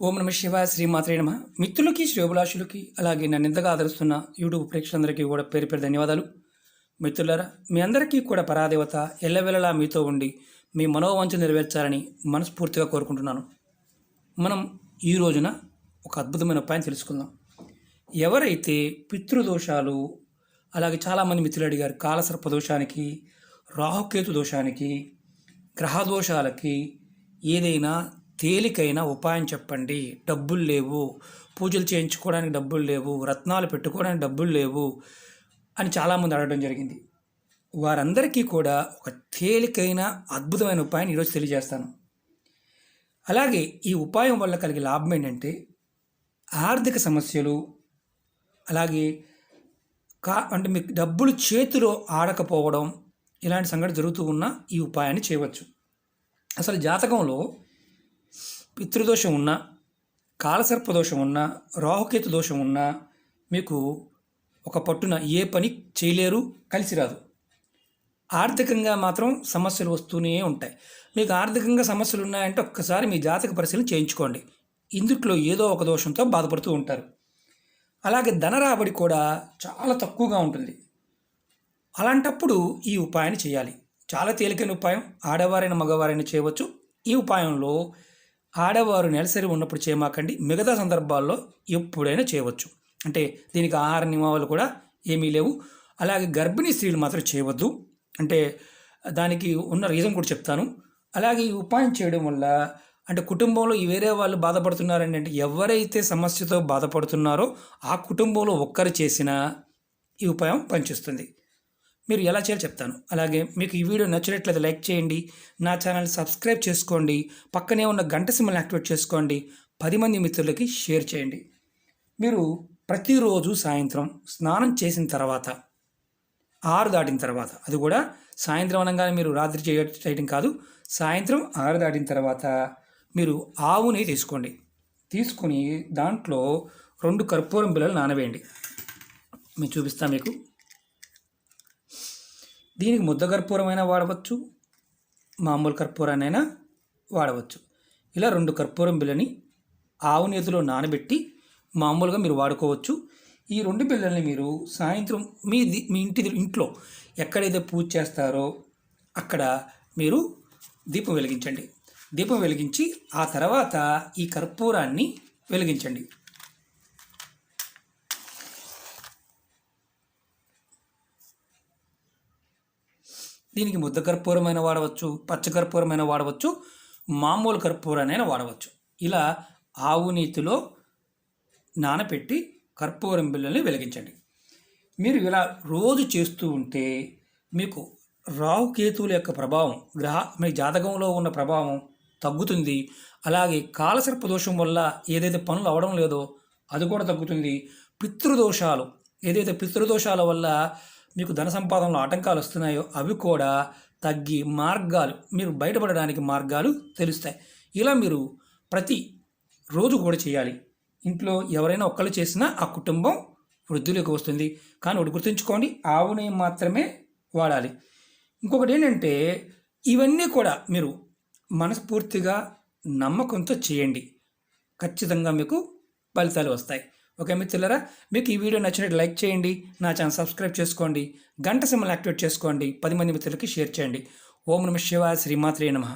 ఓం నమ శివ శ్రీమాత్రే నమ. మిత్రులకి శ్రేయోభిలాషులకి అలాగే నన్ను ఇంతగా ఆదరిస్తున్న యూట్యూబ్ ప్రేక్షకులందరికీ కూడా పేరు పేరు ధన్యవాదాలు. మిత్రులారా మీ అందరికీ కూడా పరాదేవత ఎల్లవెల్లలా మీతో ఉండి మీ మనోవంచ నెరవేర్చాలని మనస్ఫూర్తిగా కోరుకుంటున్నాను. మనం ఈ రోజున ఒక అద్భుతమైన ఉపాయం తెలుసుకుందాం. ఎవరైతే పితృదోషాలు అలాగే చాలామంది మిత్రులు అడిగారు కాలసర్ప దోషానికి రాహుకేతు దోషానికి గ్రహదోషాలకి ఏదైనా తేలికైన ఉపాయం చెప్పండి. డబ్బులు లేవు. పూజలు చేయించుకోవడానికి డబ్బులు లేవు. రత్నాలు పెట్టుకోవడానికి డబ్బులు లేవు అని చాలామంది అడగడం జరిగింది. వారందరికీ కూడా ఒక తేలికైన అద్భుతమైన ఉపాయాన్ని ఈరోజు తెలియజేస్తాను. అలాగే ఈ ఉపాయం వల్ల కలిగే లాభం ఏంటంటే ఆర్థిక సమస్యలు అలాగే కా అంటే మీకు డబ్బులు చేతిలో ఆడకపోవడం ఇలాంటి సంఘటన జరుగుతూ ఉన్న ఈ ఉపాయాన్ని చేయవచ్చు. అసలు జాతకంలో పితృదోషం ఉన్నా కాలసర్ప దోషం ఉన్నా రాహుకేతు దోషం ఉన్నా మీకు ఒక పట్టున ఏ పని చేయలేరు కలిసి రాదు. ఆర్థికంగా మాత్రం సమస్యలు వస్తూనే ఉంటాయి. మీకు ఆర్థికంగా సమస్యలు ఉన్నాయంటే ఒక్కసారి మీ జాతక పరిశీలన చేయించుకోండి. ఇందుట్లో ఏదో ఒక దోషంతో బాధపడుతూ ఉంటారు. అలాగే ధన రాబడి కూడా చాలా తక్కువగా ఉంటుంది. అలాంటప్పుడు ఈ ఉపాయాన్ని చేయాలి. చాలా తేలికైన ఉపాయం ఆడవారైన మగవారైనా చేయవచ్చు. ఈ ఉపాయంలో ఆడవారు నెలసరి ఉన్నప్పుడు చేయమాకండి. మిగతా సందర్భాల్లో ఎప్పుడైనా చేయవచ్చు. అంటే దీనికి ఆహార నియమాలు కూడా ఏమీ లేవు. అలాగే గర్భిణీ స్త్రీలు మాత్రం చేయవద్దు. అంటే దానికి ఉన్న రీజన్ కూడా చెప్తాను. అలాగే ఈ ఉపాయం చేయడం వల్ల అంటే కుటుంబంలో వేరే వాళ్ళు బాధపడుతున్నారండి అంటే ఎవరైతే సమస్యతో బాధపడుతున్నారో ఆ కుటుంబంలో ఒక్కరు చేసిన ఈ ఉపాయం పనిచేస్తుంది. మీరు ఎలా చేయాలో చెప్తాను. అలాగే మీకు ఈ వీడియో నచ్చినట్లయితే లైక్ చేయండి నా ఛానల్ సబ్స్క్రైబ్ చేసుకోండి పక్కనే ఉన్న గంట సింబల్ యాక్టివేట్ చేసుకోండి పది మంది మిత్రులకి షేర్ చేయండి. మీరు ప్రతిరోజు సాయంత్రం స్నానం చేసిన తర్వాత ఆరు దాటిన తర్వాత అది కూడా సాయంత్రం అనగానే మీరు రాత్రి చేయ చేయడం కాదు సాయంత్రం ఆరు దాటిన తర్వాత మీరు ఆవు నెయ్యి తీసుకోండి. తీసుకొని దాంట్లో రెండు కర్పూరం బిళ్ళలు నానవేయండి. మేము చూపిస్తాం మీకు. దీనికి ముద్ద కర్పూరమైనా వాడవచ్చు మామూలు కర్పూరాన్నైనా వాడవచ్చు. ఇలా రెండు కర్పూరం బిళ్ళని ఆవు నేతిలో నానబెట్టి మామూలుగా మీరు వాడుకోవచ్చు. ఈ రెండు బిళ్ళల్ని మీరు సాయంత్రం మీ మీ ఇంటి ఇంట్లో ఎక్కడైతే పూజ చేస్తారో అక్కడ మీరు దీపం వెలిగించండి. దీపం వెలిగించి ఆ తర్వాత ఈ కర్పూరాన్ని వెలిగించండి. దీనికి ముద్ద కర్పూరమైన వాడవచ్చు పచ్చకర్పూరమైన వాడవచ్చు మామూలు కర్పూరానైనా వాడవచ్చు. ఇలా ఆవు నీతిలో నానపెట్టి కర్పూరం బిళ్ళని వెలిగించండి. మీరు ఇలా రోజు చేస్తూ ఉంటే మీకు రాహుకేతువుల యొక్క ప్రభావం గ్రహ మీ జాతకంలో ఉన్న ప్రభావం తగ్గుతుంది. అలాగే కాలసర్ప దోషం వల్ల ఏదైతే పనులు అవడం లేదో అది కూడా తగ్గుతుంది. పితృదోషాలు ఏదైతే పితృదోషాల వల్ల మీకు ధన సంపాదనలో ఆటంకాలు వస్తున్నాయో అవి కూడా తగ్గి మార్గాలు మీరు బయటపడడానికి మార్గాలు తెలుస్తాయి. ఇలా మీరు ప్రతి రోజు కూడా చేయాలి. ఇంట్లో ఎవరైనా ఒక్కళ్ళు చేసినా ఆ కుటుంబం వృద్ధిలోకి వస్తుంది. కానీ ఒకటి గుర్తుంచుకోండి ఆవు నెయ్యి మాత్రమే వాడాలి. ఇంకొకటి ఏంటంటే ఇవన్నీ కూడా మీరు మనస్ఫూర్తిగా నమ్మకంతో చేయండి. ఖచ్చితంగా మీకు ఫలితాలు వస్తాయి. ఓకే మిత్రులరా మీకు ఈ వీడియో నచ్చినట్టు లైక్ చేయండి నా ఛానల్ సబ్స్క్రైబ్ చేసుకోండి గంట సింబల్ యాక్టివేట్ చేసుకోండి పది మంది మిత్రులకి షేర్ చేయండి. ఓం నమ శివ శ్రీమాత్రే నమః.